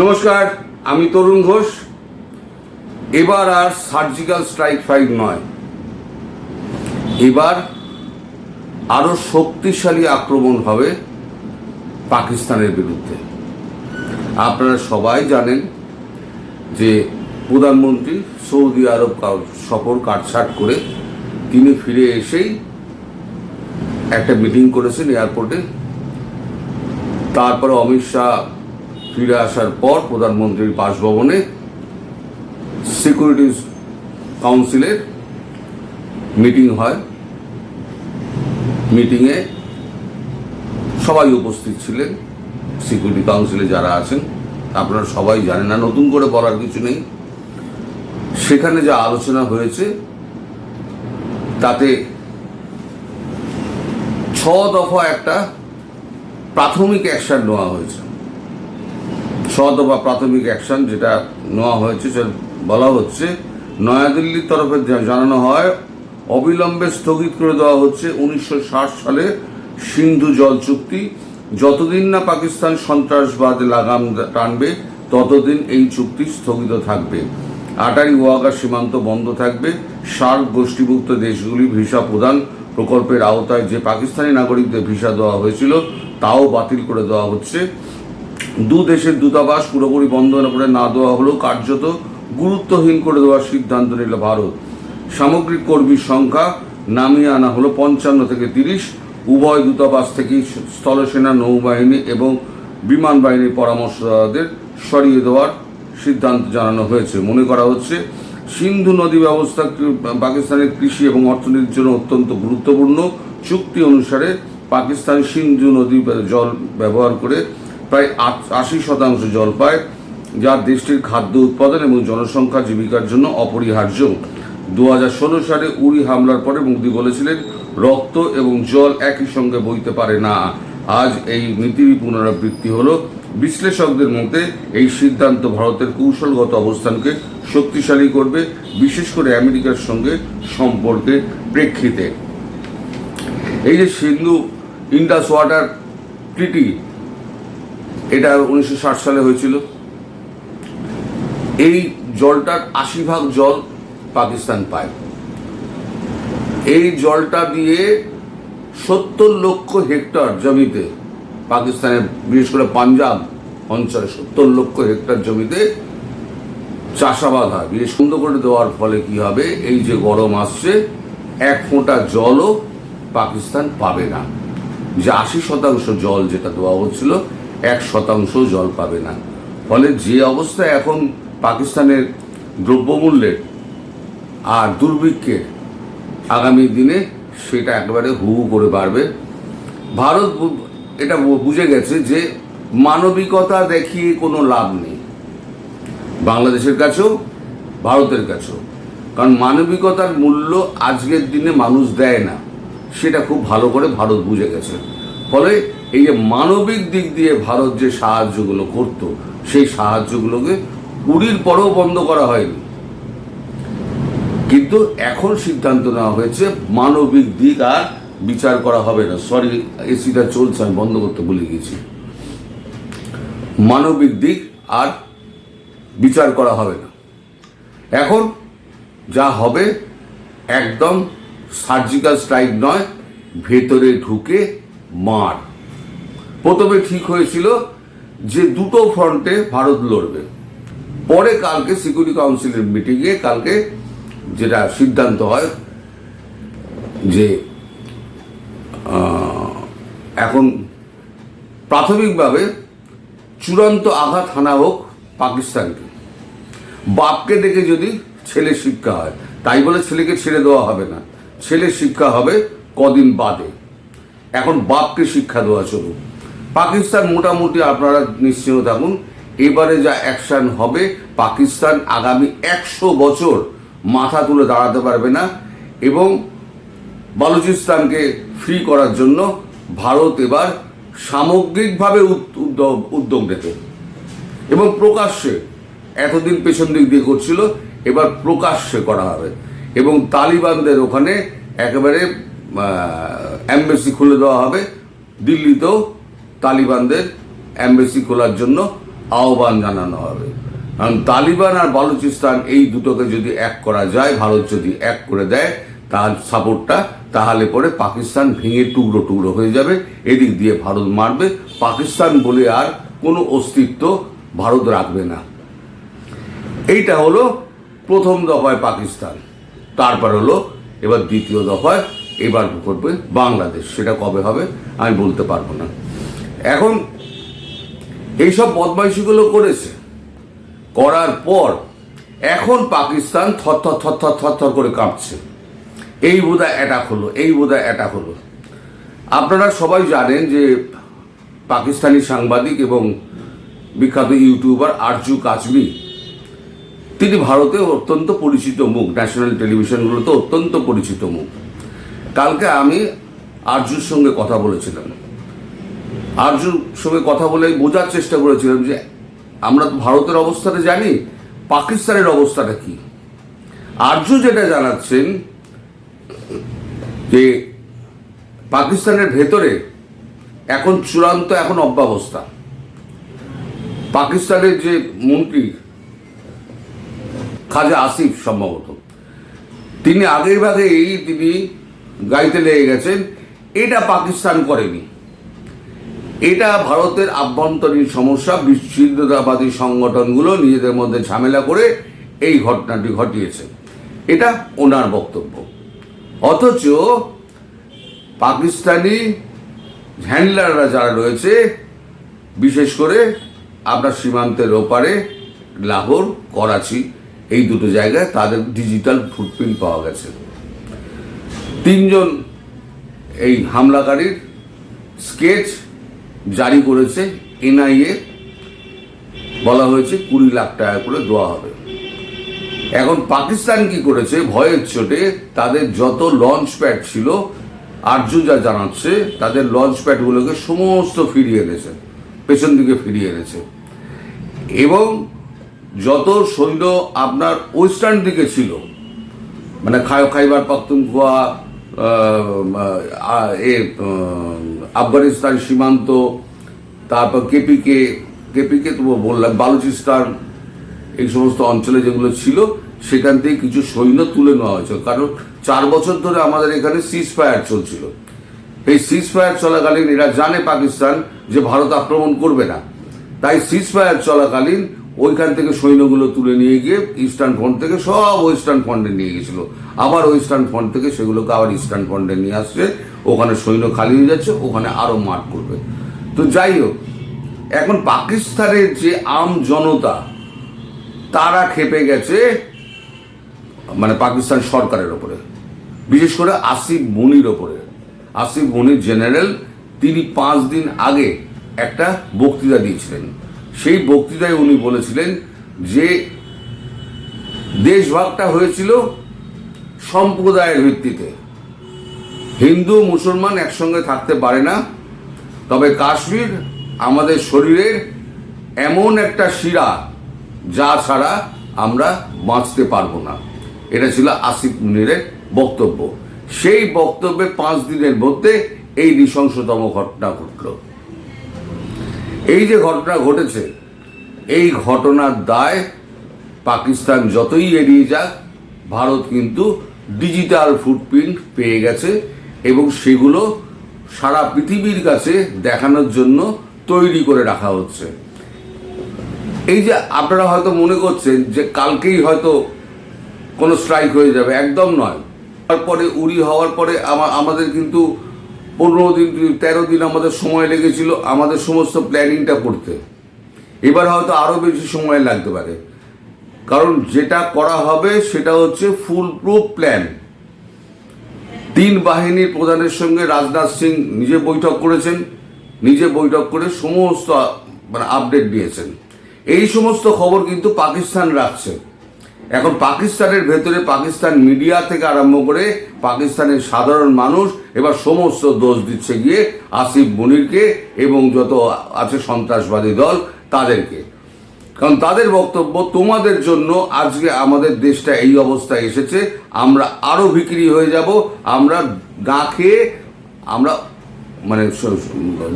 নমস্কার, আমি তরুণ ঘোষ। এবার আর সার্জিক্যাল স্ট্রাইক ফাইট নয়। এবার আরও শক্তিশালী আক্রমণ হবে পাকিস্তানের বিরুদ্ধে। আপনারা সবাই জানেন যে প্রধানমন্ত্রী সৌদি আরব সফর কাটছাট করে তিনি ফিরে এসেই একটা মিটিং করেছেন এয়ারপোর্টে তারপরে অমিত শাহ ফিরে আসার পর প্রধানমন্ত্রীর বাসভবনে সিকিউরিটি কাউন্সিলের মিটিং হয়। মিটিংয়ে সবাই উপস্থিত ছিলেন। সিকিউরিটি কাউন্সিলে যারা আছেন, আপনারা সবাই জানেন না, নতুন করে বলার কিছু নেই। সেখানে যা আলোচনা হয়েছে, তাতে ছ দফা একটা প্রাথমিক অ্যাকশন নেওয়া হয়েছে। ছ বা প্রাথমিক অ্যাকশন যেটা নেওয়া হয়েছে, সেটা বলা হচ্ছে। নয়াদিল্লির তরফে জানানো হয়, অবিলম্বে স্থগিত করে দেওয়া হচ্ছে উনিশশো ষাট সালে সিন্ধু জল চুক্তি। যতদিন না পাকিস্তান সন্ত্রাসবাদে লাগাম টানবে, ততদিন এই চুক্তি স্থগিত থাকবে। আটারি ওয়াগা সীমান্ত বন্ধ থাকবে। সার্ক গোষ্ঠীভুক্ত দেশগুলি ভিসা প্রদান প্রকল্পের আওতায় যে পাকিস্তানি নাগরিকদের ভিসা দেওয়া হয়েছিল, তাও বাতিল করে দেওয়া হচ্ছে। দু দেশের দূতাবাস পুরোপুরি বন্ধ করে না দেওয়া হলেও কার্যত গুরুত্বহীন করে দেওয়ার সিদ্ধান্ত নিল ভারত। সামগ্রিক কর্মীর সংখ্যা নামিয়ে আনা হলো পঞ্চান্ন থেকে তিরিশ। উভয় দূতাবাস থেকেই স্থলসেনা, নৌবাহিনী এবং বিমান বাহিনীর পরামর্শদাতাদের সরিয়ে দেওয়ার সিদ্ধান্ত জানানো হয়েছে। মনে করা হচ্ছে, সিন্ধু নদী ব্যবস্থা পাকিস্তানের কৃষি এবং অর্থনীতির জন্য অত্যন্ত গুরুত্বপূর্ণ। চুক্তি অনুসারে পাকিস্তান সিন্ধু নদী জল ব্যবহার করে প্রায় আশি শতাংশ জল পায় যা দেশটির খাদ্য উৎপাদন এবং জনসংখ্যা জীবিকার জন্য অপরিহার্য। দু হাজার ষোলো সালে উড়ি হামলার পরে মুক্তি বলেছিলেন, রক্ত এবং জল একই সঙ্গে বইতে পারে না। আজ এই নীতির পুনরাবৃত্তি হলো। বিশ্লেষকদের মতে, এই সিদ্ধান্ত ভারতের কৌশলগত অবস্থানকে শক্তিশালী করবে, বিশেষ করে আমেরিকার সঙ্গে সম্পর্কে প্রেক্ষিতে। এই যে সিন্ধু ইন্ডাস ওয়াটার ট্রিটি এটা উনিশশো ষাট সালে হয়েছিল। এই জলটার আশি ভাগ জল পাকিস্তান পায়। এই জলটা দিয়ে সত্তর লক্ষ হেক্টর জমিতে, পাকিস্তানের, বিশেষ করে পাঞ্জাব অঞ্চলে সত্তর লক্ষ হেক্টর জমিতে চাষাবাদ হয়। বিশেষ সুন্দর করে দেওয়ার ফলে কি হবে? এই যে গরম আসছে, এক ফোঁটা জলও পাকিস্তান পাবে না। যে আশি শতাংশ জল যেটা দেওয়া হচ্ছিল এক শতাংশ জল পাবে না। ফলে যে অবস্থা এখন পাকিস্তানের দ্রব্যমূল্যের আর দুর্ভিক্ষের আগামী দিনে সেটা একেবারে হু করে বাড়বে। ভারত এটা বুঝে গেছে যে মানবিকতা দেখিয়ে কোনো লাভ নেই। বাংলাদেশের কাছেও, ভারতের কাছেও। কারণ মানবিকতার মূল্য আজকের দিনে মানুষ দেয় না। সেটা খুব ভালো করে ভারত বুঝে গেছে। ফলে এই যে মানবিক দিক দিয়ে ভারত যে সাহায্যগুলো করত, সেই সাহায্যগুলোকে কুড়ির পরেও বন্ধ করা হয়নি। কিন্তু এখন সিদ্ধান্ত নেওয়া হয়েছে, মানবিক দিক আর বিচার করা হবে না। সরি এসিটা চলছে, আমি বন্ধ করতে ভুলে গেছি মানবিক দিক আর বিচার করা হবে না। এখন যা হবে, একদম সার্জিক্যাল স্ট্রাইক নয়, ভেতরে ঢুকে মার। প্রথমে ঠিক হয়েছিল যে দুটো ফ্রন্টে ভারত লড়বে। পরে কালকে সিকিউরিটি কাউন্সিলের মিটিংয়ে কালকে যেটা সিদ্ধান্ত হয় যে এখন প্রাথমিকভাবে চূড়ান্ত আঘাত হানা হোক পাকিস্তানকে। বাপকে দেখে যদি ছেলে শিক্ষা হয়, তাই বলে ছেলেকে ছেড়ে দেওয়া হবে না। ছেলে শিক্ষা হবে কদিন বাদে। এখন বাপকে শিক্ষা দেওয়া চলুক পাকিস্তান মোটামুটি আপনারা নিশ্চিত থাকুন, এবারে যা অ্যাকশন হবে, পাকিস্তান আগামী একশো বছর মাথা তুলে দাঁড়াতে পারবে না এবং বালুচিস্তানকে ফ্রি করার জন্য ভারত এবার সামগ্রিকভাবে উদ- উদ্যোগ উদ্যোগ নেবে। এবং প্রকাশ্যে, এতদিন পেছন দিক দিয়ে করছিল, এবার প্রকাশ্যে করা হবে। এবং তালিবানদের ওখানে একেবারে অ্যাম্বাসি খুলে দেওয়া হবে, দিল্লিতেও তালিবানদের অ্যাম্বাসি খোলার জন্য আহ্বান জানানো হবে। কারণ তালিবান আর বালুচিস্তান এই দুটোকে যদি এক করা যায়, ভারত যদি এক করে দেয়, তার সাপোর্টটা তাহলে পরে পাকিস্তান ভেঙে টুকরো টুকরো হয়ে যাবে। এদিক দিয়ে ভারত মারবে। পাকিস্তান বলে আর কোনো অস্তিত্ব ভারত রাখবে না। এইটা হলো প্রথম দফায় পাকিস্তান। তারপর হলো এবার দ্বিতীয় দফায় এবার করবে বাংলাদেশ। সেটা কবে হবে আমি বলতে পারব না। এখন এইসব বদমাইশিগুলো করেছে, করার পর এখন পাকিস্তান থরথর থরথর থরথর করে কাঁপছে। এই বোধহয় অ্যাটাক হলো, এই বোধহয় অ্যাটাক হলো। আপনারা সবাই জানেন যে পাকিস্তানি সাংবাদিক এবং বিখ্যাত ইউটিউবার আরজু কাজমি, তিনি ভারতে অত্যন্ত পরিচিত মুখ ন্যাশনাল টেলিভিশনগুলোতে অত্যন্ত পরিচিত মুখ। কালকে আমি আরজুর সঙ্গে কথা বলেছিলাম। আরজুর সঙ্গে কথা বলে বোঝার চেষ্টা করেছিলাম যে আমরা তো ভারতের অবস্থাটা জানি, পাকিস্তানের অবস্থাটা কি। আরজু যেটা জানাচ্ছেন যে পাকিস্তানের ভেতরে এখন চূড়ান্ত, এখন অব্যবস্থা। পাকিস্তানের যে মন্ত্রী খাজা আসিফ সম্ভবত, তিনি আগের ভাগেই তিনি গাইতে লেগে গেছেন, এটা পাকিস্তান করেনি। এটা ভারতের আভ্যন্তরীণ সমস্যা, বিচ্ছিন্নতাবাদী সংগঠনগুলো নিজেদের মধ্যে ঝামেলা করে এই ঘটনাটি ঘটিয়েছে। এটা ওনার বক্তব্য। অথচ পাকিস্তানি হ্যান্ডলাররা যারা রয়েছে, বিশেষ করে আপনার সীমান্তের ওপারে লাহোর, করাচি, এই দুটো জায়গায় তাদের ডিজিটাল ফুটপ্রিন্ট পাওয়া গেছে। তিনজন এই হামলাকারীর স্কেচ জারি করেছে এনআইএ বলা হয়েছে কুড়ি লাখ টাকা করে দেওয়া হবে। এখন পাকিস্তান কি করেছে, ভয়ের চোটে তাদের যত লঞ্চ প্যাড ছিল আর্য যা জানাচ্ছে, তাদের লঞ্চ প্যাডগুলোকে সমস্ত ফিরিয়ে এনেছে, পেছন দিকে ফিরিয়ে এনেছে। এবং যত সৈন্য আপনার ওয়েস্টার্ন দিকে ছিল মানে খাইবার পাখতুনখোয়া এ আফগানিস্তান সীমান্ত, তারপর কেপিকে কেপিকে তো বললাম, বালুচিস্তান, এই সমস্ত অঞ্চলে যেগুলো ছিল, সেখান থেকে কিছু সৈন্য তুলে নেওয়া হয়েছে। কারণ চার বছর ধরে আমাদের এখানে সিজ ফায়ার চলছিল। এই সিজ ফায়ার চলাকালীন এরা জানে পাকিস্তান যে ভারত আক্রমণ করবে না। তাই সিজ ফায়ার চলাকালীন ওইখান থেকে সৈন্যগুলো তুলে নিয়ে গিয়ে ইস্টার্ন ফ্রন্ট থেকে সব ওয়েস্টার্ন ফ্রন্টে নিয়ে গেছিল আবার ওয়েস্টার্ন ফ্রন্ট থেকে সেগুলোকে আবার ইস্টার্ন ফ্রন্টে নিয়ে আসছে। ওখানে সৈন্য খালি হয়ে যাচ্ছে, ওখানে আরও মাঠ করবে। তো যাই হোক, এখন পাকিস্তানের যে আম জনতা, তারা খেপে গেছে মানে পাকিস্তান সরকারের ওপরে। বিশেষ করে আসিফ মনির ওপরে। আসিফ মনির জেনারেল, তিনি পাঁচ দিন আগে একটা বক্তৃতা দিয়েছিলেন। সেই বক্তৃতায় উনি বলেছিলেন যে, দেশভাগটা হয়েছিল সম্প্রদায়ের ভিত্তিতে। হিন্দু, মুসলমান একসঙ্গে থাকতে পারে না। তবে কাশ্মীর আমাদের শরীরের এমন একটা শিরা যা ছাড়া আমরা বাঁচতে পারব না। এটা ছিল আসিফ মুনিরের বক্তব্য। সেই বক্তব্যে পাঁচ দিনের মধ্যে এই নৃশংসতম ঘটনা ঘটল। এই যে ঘটনা ঘটেছে, এই ঘটনার দায় পাকিস্তান যতই এড়িয়ে যাক, ভারত কিন্তু ডিজিটাল ফুটপ্রিন্ট পেয়ে গেছে। এবং সেগুলো সারা পৃথিবীর কাছে দেখানোর জন্য তৈরি করে রাখা হচ্ছে। এই যে আপনারা হয়তো মনে করছেন যে কালকেই হয়তো কোনো স্ট্রাইক হয়ে যাবে, একদম নয়। তারপরে উড়ি হওয়ার পরে আমাদের কিন্তু পনেরো দিন, তেরো দিন আমাদের সময় লেগেছিল আমাদের সমস্ত প্ল্যানিংটা করতে। এবার হয়তো আরও বেশি সময় লাগতে পারে। কারণ যেটা করা হবে সেটা হচ্ছে ফুল প্রুফ প্ল্যান তিন বাহিনীর প্রধানের সঙ্গে রাজনাথ সিং নিজে বৈঠক করেছেন, নিজে বৈঠক করে সমস্ত মানে আপডেট দিয়েছেন। এই সমস্ত খবর কিন্তু পাকিস্তান রাখছে। এখন পাকিস্তানের ভেতরে পাকিস্তান মিডিয়া থেকে আরম্ভ করে পাকিস্তানের সাধারণ মানুষ এবার সমস্ত দোষ দিচ্ছে গিয়ে আসিফ মনিরকে এবং যত আছে সন্ত্রাসবাদী দল তাদেরকে। কারণ তাদের বক্তব্য তোমাদের জন্য আজকে আমাদের দেশটা এই অবস্থায় এসেছে। আমরা আরও বিক্রি হয়ে যাব। আমরা গা খেয়ে আমরা মানে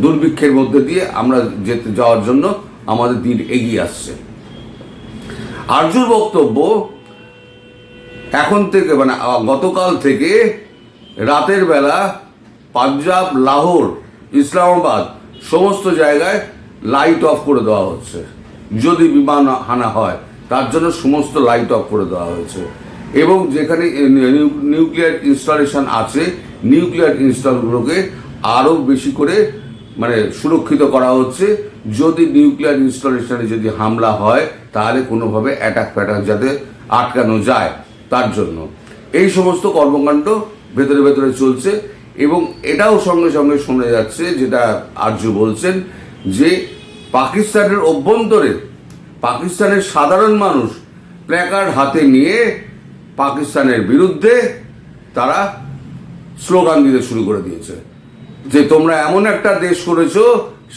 দুর্ভিক্ষের মধ্যে দিয়ে আমরা যেতে যাওয়ার জন্য আমাদের দিন এগিয়ে আসছে। আর্যর বক্তব্য এখন থেকে মানে গতকাল থেকে রাতের বেলা পাঞ্জাব, লাহোর, ইসলামাবাদ সমস্ত জায়গায় লাইট অফ করে দেওয়া হচ্ছে। যদি বিমান হানা হয়, তার জন্য সমস্ত লাইট অফ করে দেওয়া হয়েছে। এবং যেখানে নিউক্লিয়ার ইনস্টলেশন আছে নিউক্লিয়ার ইনস্টলগুলোকে আরও বেশি করে মানে সুরক্ষিত করা হচ্ছে। যদি নিউক্লিয়ার ইনস্টলেশনে যদি হামলা হয়, তাহলে কোনোভাবে অ্যাটাক ফ্যাটাক যাতে আটকানো যায় তার জন্য। এই সমস্ত কর্মকাণ্ড ভেতরে ভেতরে চলছে এবং এটাও সঙ্গে সঙ্গে শোনা যাচ্ছে, যেটা আর্য বলছেন, যে পাকিস্তানের অভ্যন্তরে পাকিস্তানের সাধারণ মানুষ প্ল্যাকার্ড হাতে নিয়ে পাকিস্তানের বিরুদ্ধে তারা স্লোগান দিতে শুরু করে দিয়েছে। যে তোমরা এমন একটা দেশ করেছ,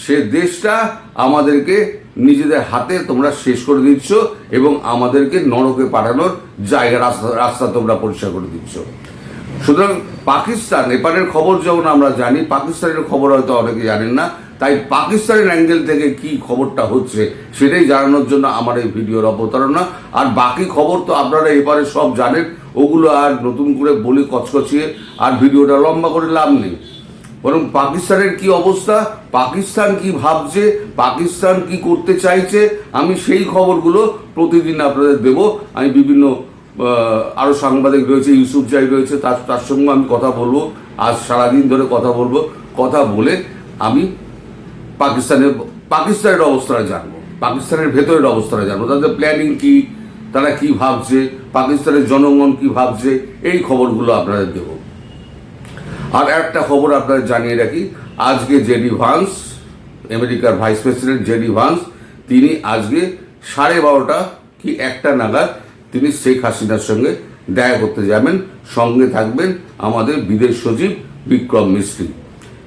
সে দেশটা আমাদেরকে নিজেদের হাতে তোমরা শেষ করে দিচ্ছ এবং আমাদেরকে নরকে পাঠানোর জায়গা, রাস্তা রাস্তা তোমরা পরিষ্কার করে দিচ্ছ। সুতরাং পাকিস্তান এপারের খবর যেমন আমরা জানি, পাকিস্তানের খবর হয়তো অনেকে জানেন না তাই পাকিস্তানের অ্যাঙ্গেল থেকে কি খবরটা হচ্ছে সেটাই জানানোর জন্য আমার এই ভিডিওর অবতারণা। আর বাকি খবর তো আপনারা এবারে সব জানেন, ওগুলো আর নতুন করে বলি কচকচিয়ে আর ভিডিওটা লম্বা করে লাভ নেই। বরং পাকিস্তানের কি অবস্থা, পাকিস্তান কি ভাবছে, পাকিস্তান কি করতে চাইছে, আমি সেই খবরগুলো প্রতিদিন আপনাদের দেব। আমি বিভিন্ন আরও সাংবাদিক রয়েছে, ইউসুফ জাই রয়েছে, তার তার সঙ্গে আমি কথা বলব। আজ সারাদিন ধরে কথা বলব। কথা বলে আমি পাকিস্তানের পাকিস্তানের অবস্থাটা জানব। পাকিস্তানের ভেতরের অবস্থাটা জানব। তাদের প্ল্যানিং কি? তারা কি ভাবছে? পাকিস্তানের জনগণ কি ভাবছে? এই খবরগুলো আপনাদের দেবো। আর একটা খবর আপনাদের জানিয়ে রাখি। আজকে জেডি ভান্স, আমেরিকার ভাইস প্রেসিডেন্ট জেডি ভান্স, তিনি আজকে সাড়ে বারোটা কি একটা নাগাদ তিনি শেখ হাসিনার সঙ্গে দেখা করতে যাবেন। সঙ্গে থাকবেন আমাদের বিদেশ সচিব বিক্রম মিস্ত্রি।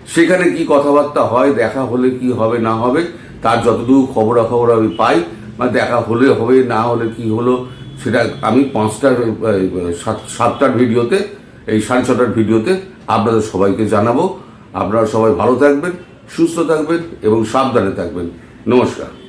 সেখানে কি কথাবার্তা হয়, দেখা হলে কি হবে, না হবে, তার যতটুকু খবরাখবর আমি পাই, বা দেখা হলে হবে, না হলে কি হলো, সেটা আমি পাঁচটার সাত- সাতটার ভিডিওতে, এই সাড়ে ছটার ভিডিওতে আপনাদের সবাইকে জানাব। আপনারা সবাই ভালো থাকবেন, সুস্থ থাকবেন এবং সাবধানে থাকবেন। নমস্কার।